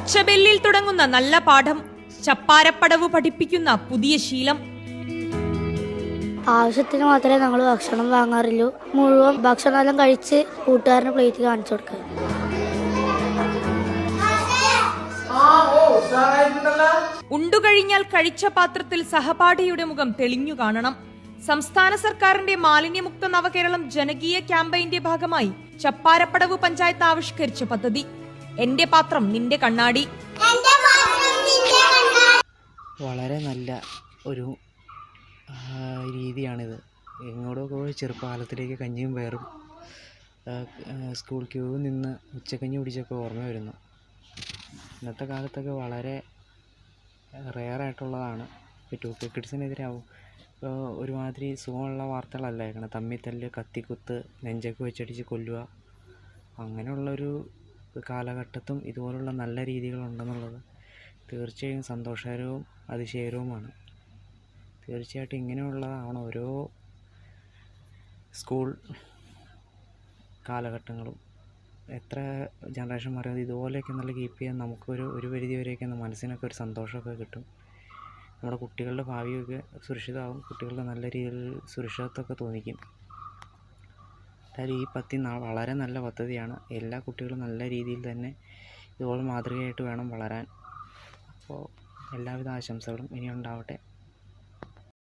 ഒച്ചബെല്ലിൽ തുടങ്ങുന്ന നല്ല പാഠം ചപ്പാരപ്പടവ് പഠിപ്പിക്കുന്ന പുതിയ ശീലം. ആവശ്യത്തിന് മാത്രമേ ഞങ്ങൾ ഭക്ഷണം വാങ്ങാറുള്ളൂ. മുഴുവൻ ഭക്ഷണമെല്ലാം കഴിച്ച് കൂട്ടുകാരന് പ്ലേറ്റ് കാണിച്ചു കൊടുക്കുക. ഉണ്ടുകഴിഞ്ഞാൽ കഴിച്ച പാത്രത്തിൽ സഹപാഠിയുടെ മുഖം തെളിഞ്ഞു കാണണം. സംസ്ഥാന സർക്കാരിന്റെ മാലിന്യമുക്ത നവകേരളം ജനകീയ ക്യാമ്പയിന്റെ ഭാഗമായി ചപ്പാരപ്പടവ് പഞ്ചായത്ത് ആവിഷ്കരിച്ച പദ്ധതി. എന്റെ പാത്രം നിന്റെ കണ്ണാടി. വളരെ നല്ല ഒരു രീതിയാണിത്. എങ്ങോട്ടൊക്കെ പോയി ചെറുപ്പകാലത്തിലേക്ക് കഞ്ഞിയും പയറും ആ, സ്കൂൾ ക്യൂ നിന്ന് ഉച്ചക്കഞ്ഞി കുടിച്ചൊക്കെ ഓർമ്മ വരുന്നു. ഇന്നത്തെ കാലത്തൊക്കെ വളരെ റെയറായിട്ടുള്ളതാണ്. ഇപ്പോൾ ടു കെ കിഡ്സിനെതിരാവും ഇപ്പോൾ ഒരുമാതിരി സുഖമുള്ള വാർത്തകളല്ല കേൾക്കണം തമ്മിത്തല്ല് കത്തിക്കുത്ത് നെഞ്ചൊക്കെ വെച്ചടിച്ച് കൊല്ലുക അങ്ങനെയുള്ളൊരു കാലഘട്ടത്തും ഇതുപോലുള്ള നല്ല രീതികളുണ്ടെന്നുള്ളത് തീർച്ചയായും സന്തോഷകരവും അതിശയകരവുമാണ്. തീർച്ചയായിട്ടും ഇങ്ങനെയുള്ളതാണ് ഓരോ സ്കൂൾ കാലഘട്ടങ്ങളും. എത്ര ജനറേഷൻ മാറിയത് ഇതുപോലെയൊക്കെ നല്ല കീപ്പ് ചെയ്യാൻ നമുക്കൊരു ഒരു പരിധി വരെയൊക്കെ മനസ്സിനൊക്കെ ഒരു സന്തോഷമൊക്കെ കിട്ടും. നമ്മുടെ കുട്ടികളുടെ ഭാവിയൊക്കെ സുരക്ഷിതമാകും കുട്ടികളുടെ നല്ല രീതിയിൽ സുരക്ഷിതത്വമൊക്കെ തോന്നിക്കും. എന്തായാലും ഈ പദ്ധതി വളരെ നല്ല പദ്ധതിയാണ്. എല്ലാ കുട്ടികളും നല്ല രീതിയിൽ തന്നെ ഇതുപോലെ മാതൃകയായിട്ട് വേണം വളരാൻ. അപ്പോൾ എല്ലാവിധ ആശംസകളും ഇനി ഉണ്ടാവട്ടെ